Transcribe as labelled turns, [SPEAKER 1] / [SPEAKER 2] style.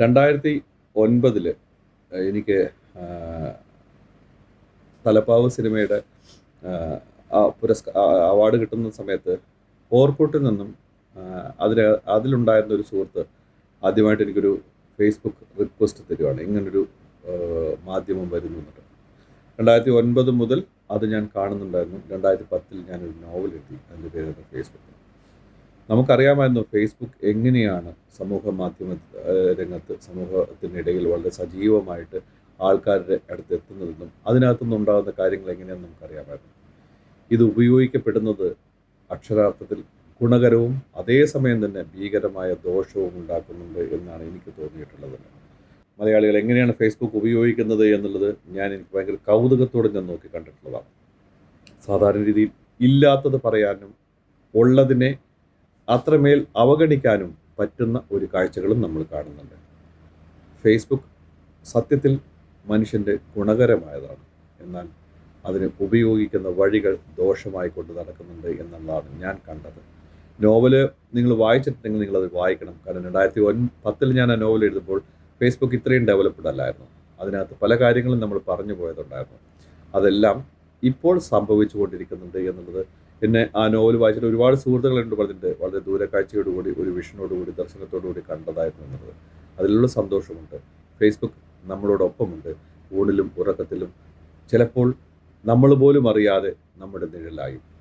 [SPEAKER 1] രണ്ടായിരത്തി ഒൻപതിൽ എനിക്ക് തലപ്പാവ് സിനിമയുടെ ആ അവാർഡ് കിട്ടുന്ന സമയത്ത് ഓർക്കൂട്ടിൽ നിന്നും അതിൽ അതിലുണ്ടായിരുന്ന ഒരു സുഹൃത്ത് ആദ്യമായിട്ട് എനിക്കൊരു ഫേസ്ബുക്ക് റിക്വസ്റ്റ് തരുവാണ്. ഇങ്ങനൊരു മാധ്യമം വരുന്നു എന്നിട്ട് രണ്ടായിരത്തി ഒൻപത് മുതൽ അത് ഞാൻ കാണുന്നുണ്ടായിരുന്നു. രണ്ടായിരത്തി പത്തിൽ ഞാനൊരു നോവൽ എഴുതി അതിന്റെ പേരുടെ ഫേസ്ബുക്ക്. നമുക്കറിയാമായിരുന്നു ഫേസ്ബുക്ക് എങ്ങനെയാണ് സമൂഹ മാധ്യമ രംഗത്ത് സമൂഹത്തിനിടയിൽ വളരെ സജീവമായിട്ട് ആൾക്കാരുടെ അടുത്ത് എത്തുന്നതെന്നും അതിനകത്തുനിന്നുണ്ടാകുന്ന കാര്യങ്ങൾ എങ്ങനെയാണെന്ന് നമുക്കറിയാമായിരുന്നു. ഇത് ഉപയോഗിക്കപ്പെടുന്നത് അക്ഷരാർത്ഥത്തിൽ ഗുണകരവും അതേസമയം തന്നെ ഭീകരമായ ദോഷവും ഉണ്ടാക്കുന്നുണ്ട് എന്നാണ് എനിക്ക് തോന്നിയിട്ടുള്ളത്. മലയാളികൾ എങ്ങനെയാണ് ഫേസ്ബുക്ക് ഉപയോഗിക്കുന്നത് എന്നുള്ളത് ഞാൻ എനിക്ക് ഭയങ്കര കൗതുകത്തോടെ ഞാൻ നോക്കി കണ്ടിട്ടുള്ളതാണ്. സാധാരണ രീതിയിൽ ഇല്ലാത്തത് പറയാനും ഉള്ളതിനെ അത്രമേൽ അവഗണിക്കാനും പറ്റുന്ന ഒരു കാഴ്ചകളും നമ്മൾ കാണുന്നുണ്ട്. ഫേസ്ബുക്ക് സത്യത്തിൽ മനുഷ്യന്റെ ഗുണകരമായതാണ്. എന്നാൽ അതിന് ഉപയോഗിക്കുന്ന വഴികൾ ദോഷമായി കൊണ്ട് നടക്കുന്നുണ്ട് എന്നുള്ളതാണ് ഞാൻ കണ്ടത്. നോവൽ നിങ്ങൾ വായിച്ചിട്ടുണ്ടെങ്കിൽ നിങ്ങളത് വായിക്കണം. കാരണം രണ്ടായിരത്തി ഒൻ പത്തിൽ ഞാൻ ആ നോവൽ എഴുതുമ്പോൾ ഫേസ്ബുക്ക് ഇത്രയും ഡെവലപ്ഡ് അല്ലായിരുന്നു. അതിനകത്ത് പല കാര്യങ്ങളും നമ്മൾ പറഞ്ഞു പോയതുണ്ടായിരുന്നു. അതെല്ലാം ഇപ്പോൾ സംഭവിച്ചു കൊണ്ടിരിക്കുന്നുണ്ട് എന്നുള്ളത് പിന്നെ ആ നോവൽ വായിച്ചിട്ട് ഒരുപാട് സുഹൃത്തുക്കളുണ്ട് പറഞ്ഞിട്ട് വളരെ ദൂരക്കാഴ്ചയോടുകൂടി ഒരു വിഷനോടുകൂടി ദർശനത്തോടുകൂടി കണ്ടതായിരുന്നു എന്നുള്ളത്. അതിലുള്ള സന്തോഷമുണ്ട്. ഫേസ്ബുക്ക് നമ്മളോടൊപ്പമുണ്ട്. ഊണിലും ഉറക്കത്തിലും. ചിലപ്പോൾ നമ്മൾ പോലും അറിയാതെ നമ്മുടെ നിഴലായും.